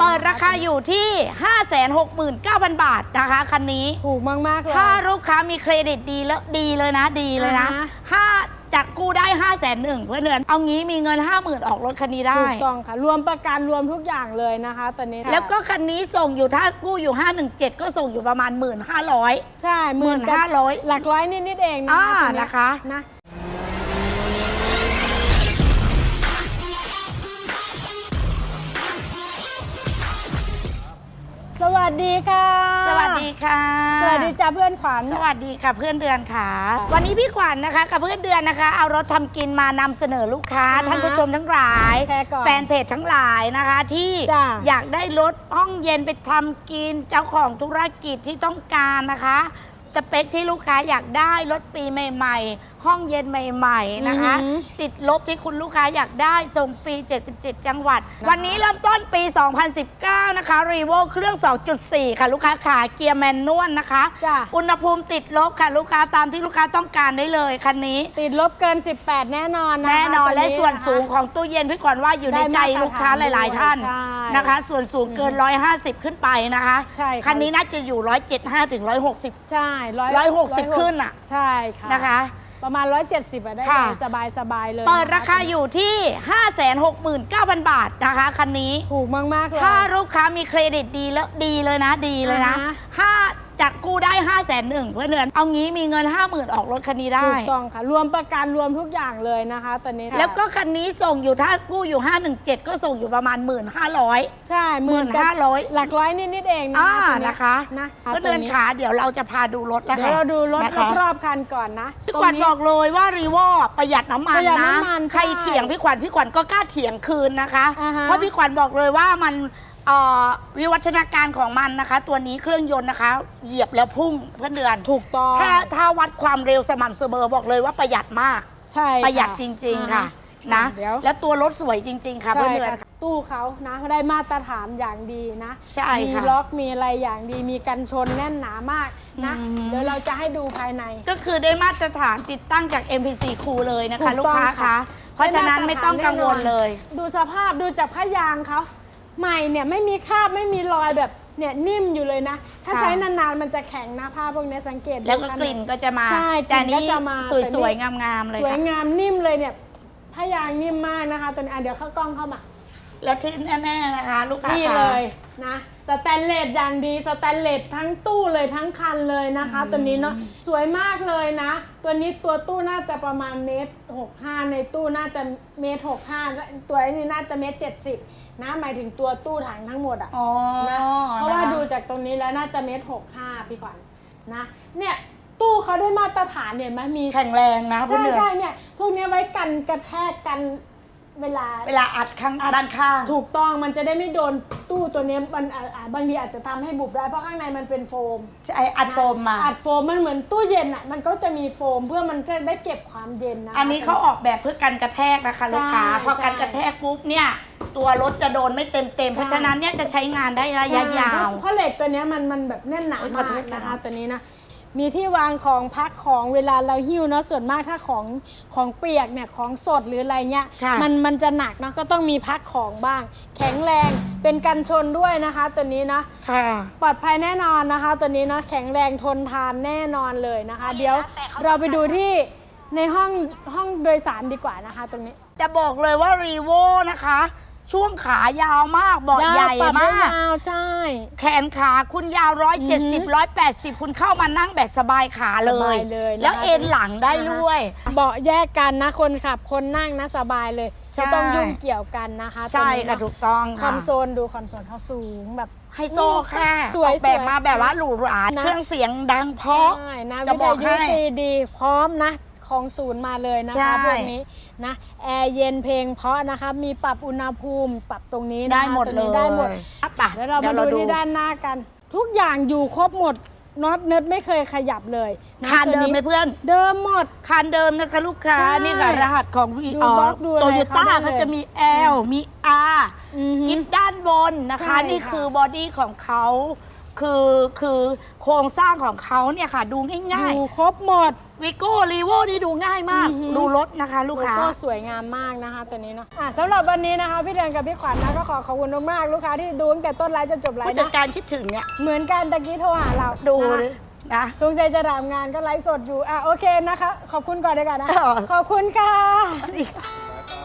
เปิดราคาอยู่ที่ 569,000 บาทนะคะ คันนี้ ถูกมากๆเลย ถ้าลูกค้ามีเครดิตดีแล้วดีเลยนะดีเลยนะอ่าฮะถ้าจัดกู้ได้ 5 0 0 0 0 0เพื่อนเดือนเอางี้มีเงิน 50,000 ออกรถคันนี้ได้ ถูกต้องค่ะ รวมประกันรวมทุกอย่างเลยนะคะตอนนี้ค่ะแล้วก็คันนี้ส่งอยู่ถ้ากู้อยู่ 517 ก็ส่งอยู่ประมาณ 1,500 ใช่หมื่น1,500หลักร้อยนิดๆเองนะอ่าคะตัวเนี้ยนะคะ นะ วัสดีค่ะ สวัสดีค่ะ สวัสดีจ้าเพื่อนขวัญ สวัสดีค่ะเพื่อนเดือนค่ะค่ะวันนี้พี่ขวัญนะคะ กับเพื่อนเดือนนะคะ เอารถทำกินมานำเสนอลูกค้าอ่าฮะท่านผู้ชมทั้งหลายแชร์ก่อนแฟนเพจทั้งหลายนะคะ ที่จ้ะอยากได้รถห้องเย็นไปทำกินเจ้าของธุรกิจที่ต้องการนะคะสเปคที่ลูกค้าอยากได้รถปีใหม่ ๆ ห้องเย็นใหม่ๆนะคะ อือหือ ติดลบที่คุณลูกค้าอยากได้ส่งฟรี 77 จังหวัดนะคะวันนี้เริ่มต้นปี 2019 นะคะรีโวเครื่อง 2.4 ค่ะ ลูกค้าขาเกียร์แมนนวลนะคะ จ้ะ อุณหภูมิติดลบค่ะ ลูกค้าตามที่ลูกค้าต้องการได้เลยคันนี้ ติดลบเกิน 18 แน่นอนนะคะแน่นอนตและส่วนนะคะสูงของตู้เย็นพี่ขวัญว่าอยู่ในได้ใจมาตรฐานลูกค้าหลาย ๆ ท่านด้วยใช่นะคะ ส่วนสูงเกิน 150 ขึ้นไปนะคะใช่ค่ะ คันนี้น่าจะอยู่ 175ถึง160 ใช่ร้อยร้อยหกสิบขึ้นอะ ใช่ค่ะนะคะ ประมาณ 170อะได้ค่ะเลยสบายสบายๆเลยเปิดนะะราคาอยู่ที่ 569,000 บาทนะคะคันนี้ ถูกมาก ๆ เลย ถ้าลูกค้ามีเครดิตดีแล้วดีเลยนะดีเลยนะอ่าฮะถ้า จัดกู้ได้5 0 0 0 0 0เพื่อนเดือนเอางี้มีเงิน 50,000 ออกรถคันนี้ได้ ถูกต้องค่ะ รวมประกันรวมทุกอย่างเลยนะคะตอนนี้ค่ะแล้วก็คันนี้ส่งอยู่ถ้ากู้อยู่ 517 ก็ส่งอยู่ประมาณ 1,500 ใช่หมื่น1,500 หลักร้อยนิดๆเองนะอ่าคะตัวเยนะคะนะเพื่อนเดือนขาเดี๋ยวเราจะพาดูรถแล้วเดี๋ยค่ะวเราดูรถนะคะรอบๆคันก่อนนะพี่ขวัญตรงนี้บอกเลยว่ารีโวประหยัดน้ำมันประหยัดนะน้ำมันใครใช่เถียงพี่ขวัญพี่ขวัญก็กล้าเถียงคืนนะคะ อ่าฮะ เพราะพี่ขวัญบอกเลยว่ามัน เอ่อวิวัฒนาการของมันนะคะ ตัวนี้เครื่องยนต์นะคะ เหยียบแล้วพุ่งเพื่อนเดือนถูกต้องถ้าถ้าวัดความเร็วสม่ำเสมอบอกเลยว่าประหยัดมาก ใช่ประหยัดจริง ๆ ค่ะ นะ เดี๋ยวแล้วตัวรถสวยจริง ๆ ค่ะใช่เพื่อนเดือนค่ะตู้เขานะได้มาตรฐานอย่างดีนะใช่มีค่ะล็อกมีอะไรอย่างดีมีกันชนแน่นหนามากนะอืม เดี๋ยวเราจะให้ดูภายใน ก็คือได้มาตรฐานติดตั้งจาก MPC คูเลยนะถูคะกลูกค้าต้องคะค่ะเพราะฉะนั้นไม่ต้องกังวลเลย ดูสภาพดูจากผ้ายางเขา ใหม่เนี่ยไม่มีคราบไม่มีรอยแบบเนี่ยนิ่มอยู่เลยนะ ถ้าค่ะ ใช้นานๆมันจะแข็งนะผ้าพวกเนี้ยสังเกตดูแล้วก็ค่ะกลิ่นก็จะมาใช่แต่กลิ่นก็นี้จะมาสวยๆแต่นี่งามๆเลยสวยค่ะ งามนิ่มเลยเนี่ยผ้ายางนิ่มมากนะคะตัวนี้อะเดี๋ยวเข้ากล้องเข้ามา แล้วที่แน่ๆนะคะลูกค้านี่ค่ะ เลยนะสแตนเลสอย่างดีสแตนเลสทั้งตู้เลยทั้งคันเลยนะคะ ตัวนี้เนาะสวยมากเลยนะ ตัวนี้ตัวตู้น่าจะประมาณเมตรหกห้าในตู้น่าจะเมตรหกห้าตัวนี้น่าจะเมตรเจ็ดสิบนะหมายถึงตัวตู้ถังทั้งหมดอะ อ๋อนะเพราะว่าคดูจากตรงนี้แล้วน่าจะเมตรหกห้าพี่ขวัญนะ เนี่ยตู้เขาได้มาตรฐานเนี่ยไหมมีแข็งแรงนะเพื่อใช่นเดือนใช่เนี่ยพวกเนี้ยไว้กันกระแทกกัน เวลา เวลาอัดข้างด้านข้าง ถูกต้องมันจะได้ไม่โดนตู้ตัวเนี้ยมันอ่าอ่าบางทีอาจจะทำให้บุบได้เพราะข้างในมันเป็นโฟม ใช่อัดโฟมมา อัดโฟมมันเหมือนตู้เย็นอะมันก็จะมีโฟมเพื่อมันจะได้เก็บความเย็นนะ อันนี้เขาออกแบบเพื่อกันกระแทกนะคะลูกค้า ใช่พอกันใช่กระแทกปุ๊บเนี่ย ตัวรถจะโดนไม่เต็มเต็มๆเพราะฉะนั้นเนี่ยจะใช้งานได้ระยะยาว เพราะเหล็กตัวเนี้ยมันมันแบบแน่นหนาโอ๊ยขอมาโทกษนะคะค่ะตัวนี้นะ มีที่วางของพักของเวลาเราหิ้วเนาะส่วนมากถ้าของของเปียกเนี่ยของสดหรืออะไรเงี้ยค่ะมันมันจะหนักเนาะก็ต้องมีพักของบ้าง แข็งแรงเป็นกันชนด้วยนะคะ ตัวนี้นะ ค่ะ ปลอดภัยแน่นอนนะคะ ตัวนี้นะแข็งแรงทนทานแน่นอนเลยนะคะ เดี๋ยวเราไปดูที่ในห้องห้องโดยสารดีกว่านะคะ ตรงนี้ จะบอกเลยว่ารีโวนะคะ ช่วงขายาวมากเบาะใหญ่ปรับได้มาก ยาวใช่ แขนขาคุณยาวอือหือ170 180คุณเข้ามานั่งแบบสบายขาเลสบายยเลยนะคะ แล้วเอ็นหลังได้ด้วย เบาะแยกกันนะคนขับคนนั่งนะสบายเลยใช่ ไม่ต้องยุ่งเกี่ยวกันนะคะใช่ตัวนี้ค่ะเนอะถูกต้องคค่ะอนโซลดูคอนโซลเขาสูงแบบ ไฮโซค่ะสวยออกแบบสวยมาแบบว่าหรูหรานะ เครื่องเสียงดังเพราะ ใช่นะจะวิบทอกยุให้ ซีดีพร้อมนะ ของศูนย์มาเลยนะใช่ คะพวกนี้นะแอร์เย็นเพลงเพราะนะคะมีปรับอุณหภูมิปรับตรงนี้นะคะได้หมดตัวเลนี้ยได้หมด อะไปแล้วเรามาดูที่ด้านหน้ากัน ทุกอย่างอยู่ครบหมดน็อตเนิร์ดไม่เคยขยับเลยะคานเดิมไหมตัวเพื่อน เดิมหมดคานเดิมนะคะลูกค้าใช่นี่ค่ะ รหัสของ v ดูอบล็อกดูอะไรโตโยต้าเขาได้เลยเขาจะมี L มี R อือฮึกิฟด้านบนนะคะ ใช่นี่ค่ะคือบอดี้ของเขา คือคือโครงสร้างของเขาเนี่ยค่ะ ดูง่ายดูครบหมด ๆวิโก้รีโวนี่ดูง่ายมาก อือหือ ดูรถนะคะ ลูกค้า ก็สวยงามมากนะคะตัวนี้เนาะอะสำหรับวันนี้นะคะ พี่เดือนกับพี่ขวัญนะก็ขอขอบคุณมากๆลูกค้าที่ดูตั้งแต่ต้นไลฟ์จนจบไลผู้ฟ์จัดนะการคิดถึงเนี่ย เหมือนกันตะกี้โทรหาเราดูนะคะ เลยนะสงสัยจะถามงานก็ไลฟ์สดอยู่ อะ โอเคนะคะ ขอบคุณก่อนเลยกันนะ เออ ขอบคุณค่ะนี่ค่ะ